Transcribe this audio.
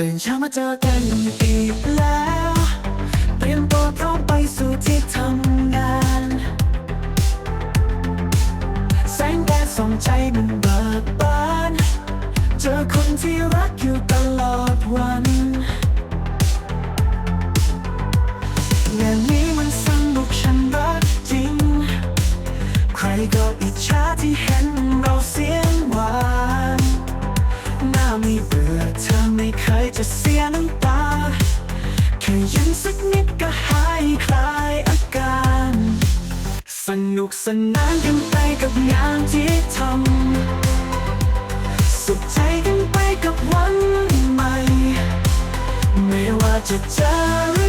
ตื่นเช้ามาเจอกันอีกแล้ว เตรียมตัวพร้อมไปสู่ที่ทำงาน แสงแดดส่องใจมันเบิกบาน เจอคนที่รักอยู่ตลอดวันงานนี้มันสนุกฉันรักจริง ใครก็อิจฉาที่เห็นเราเสียงหวานหน้าม่เบื่อเธอ สักนิดก็หายคลายอาการ สนุกสนานกันไปกับงานที่ทำ สุขใจกันไปกับวันใหม่ ไม่ว่าจะเจอ